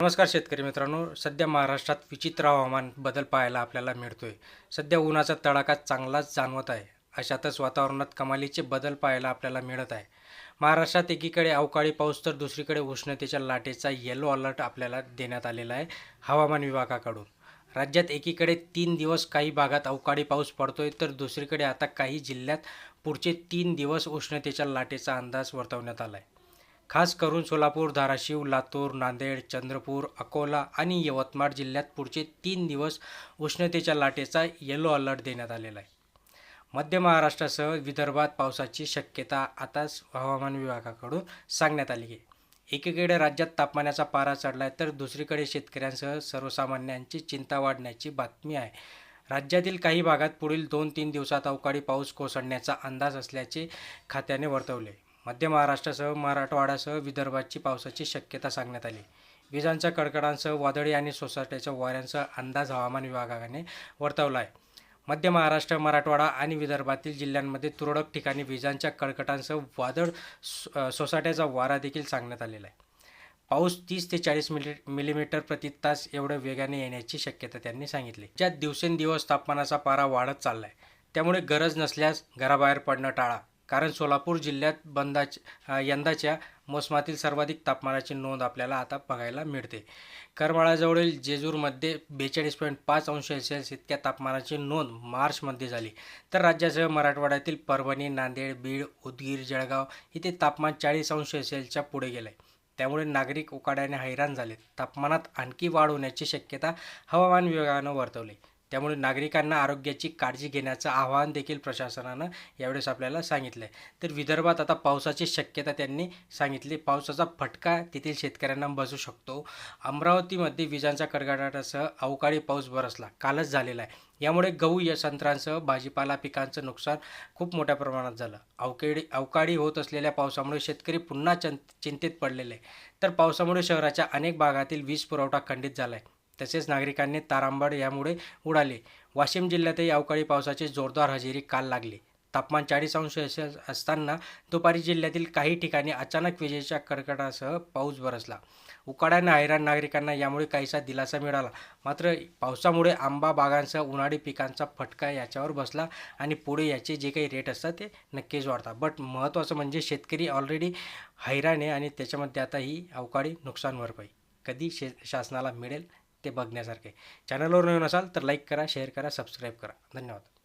नमस्कार शेतकरी मित्रांनो सध्या महाराष्ट्रात विचित्र हवामान बदल पाहायला आपल्याला मिळतोय. सध्या उन्हाचा तडाखा चांगलाच जाणवत आहे. अशातच वातावरणात कमालीचे बदल पाहायला आपल्याला मिळत आहे. महाराष्ट्रात एकीकडे अवकाळी पाऊस तर दुसरीकडे उष्णतेच्या लाटेचा येलो अलर्ट आपल्याला देण्यात आलेला आहे हवामान विभागाकडून. राज्यात एकीकडे तीन दिवस काही भागात अवकाळी पाऊस पडतोय तर दुसरीकडे आता काही जिल्ह्यात पुढचे तीन दिवस उष्णतेच्या लाटेचा अंदाज वर्तवण्यात आला आहे खास करून सोलापूर धाराशिव लातूर नांदेड चंद्रपूर अकोला आणि यवतमाळ जिल्ह्यात पुढचे तीन दिवस उष्णतेच्या लाटेचा येलो अलर्ट देण्यात आलेला आहे. मध्य महाराष्ट्रासह विदर्भात पावसाची शक्यता आताच हवामान विभागाकडून सांगण्यात आली आहे. एकीकडे राज्यात तापमानाचा पारा चढला आहे तर दुसरीकडे शेतकऱ्यांसह सर्वसामान्यांची चिंता वाढण्याची बातमी आहे. राज्यातील काही भागात पुढील दोन तीन दिवसात अवकाळी पाऊस कोसळण्याचा अंदाज असल्याचे खात्याने वर्तवले मध्य महाराष्ट्रासह मराठवाड्यासह विदर्भाची पावसाची शक्यता सांगण्यात आली. विजांच्या कडकडांसह वादळी आणि सोसाट्याच्या वाऱ्यांचा अंदाज हवामान विभागाने वर्तवला आहे मध्य महाराष्ट्र मराठवाडा आणि विदर्भातील जिल्ह्यांमध्ये तुरळक ठिकाणी विजांच्या कडकटांसह वादळ सोसाट्याचा वारा देखील सांगण्यात आलेला आहे. पाऊस तीस ते चाळीस मिली मिलीमीटर प्रति तास एवढं वेगाने येण्याची शक्यता त्यांनी सांगितली. ज्यात दिवसेंदिवस तापमानाचा पारा वाढत चालला आहे त्यामुळे गरज नसल्यास घराबाहेर पडणं टाळा. कारण सोलापूर जिल्ह्यात बंदाच यंदाच्या मोसमातील सर्वाधिक तापमानाची नोंद आपल्याला आता बघायला मिळते. करमाळाजवळील जेजूरमध्ये बेचाळीस पॉईंट पाच अंश सेल्सिअस इतक्या तापमानाची नोंद मार्चमध्ये झाली. तर राज्यासह मराठवाड्यातील परभणी नांदेड बीड उदगीर जळगाव इथे तापमान चाळीस अंश सेल्सिअसच्या पुढे गेले त्यामुळे नागरिक उकाड्याने हैराण झाले तापमानात आणखी वाढ होण्याची शक्यता हवामान विभागानं वर्तवली. त्यामुळे नागरिकांना आरोग्याची काळजी घेण्याचं आवाहन देखील प्रशासनानं यावेळेस आपल्याला सांगितलं आहे तर विदर्भात आता पावसाची शक्यता त्यांनी सांगितली. पावसाचा फटका तेथील शेतकऱ्यांना बसू शकतो. अमरावतीमध्ये विजांचा कडकडाटासह अवकाळी पाऊस बरसला. कालच झालेला आहे. यामुळे गहू या संत्रांसह भाजीपाला पिकांचं नुकसान खूप मोठ्या प्रमाणात झालं. अवकाळी अवकाळी होत असलेल्या पावसामुळे शेतकरी पुन्हा चन चिंतेत पडलेले आहे. तर पावसामुळे शहराच्या अनेक भागातील वीज पुरवठा खंडित झाला आहे तसेच नागरिकांनी तारांबळ यामुळे उडाले. वाशिम जिल्ह्यातही अवकाळी पावसाची जोरदार हजेरी काल लागली. तापमान चाळीस अंश असताना दुपारी जिल्ह्यातील काही ठिकाणी अचानक विजेच्या कडकडासह पाऊस बरसला. उकाड्याने हैराण नागरिकांना यामुळे काहीसा दिलासा मिळाला. मात्र पावसामुळे आंबा बागांसह उन्हाळी पिकांचा फटका याच्यावर बसला आणि पुढे याचे जे काही रेट असतात ते नक्कीच वाढतात. बट महत्त्वाचं म्हणजे शेतकरी ऑलरेडी हैराण आहे आणि त्याच्यामध्ये आता ही अवकाळी नुकसान भरपाई कधी शे शासनाला मिळेल? ते बघण्यासारखे. चॅनलवर नवीन असाल तर लाईक करा शेअर करा सबस्क्राईब करा. धन्यवाद.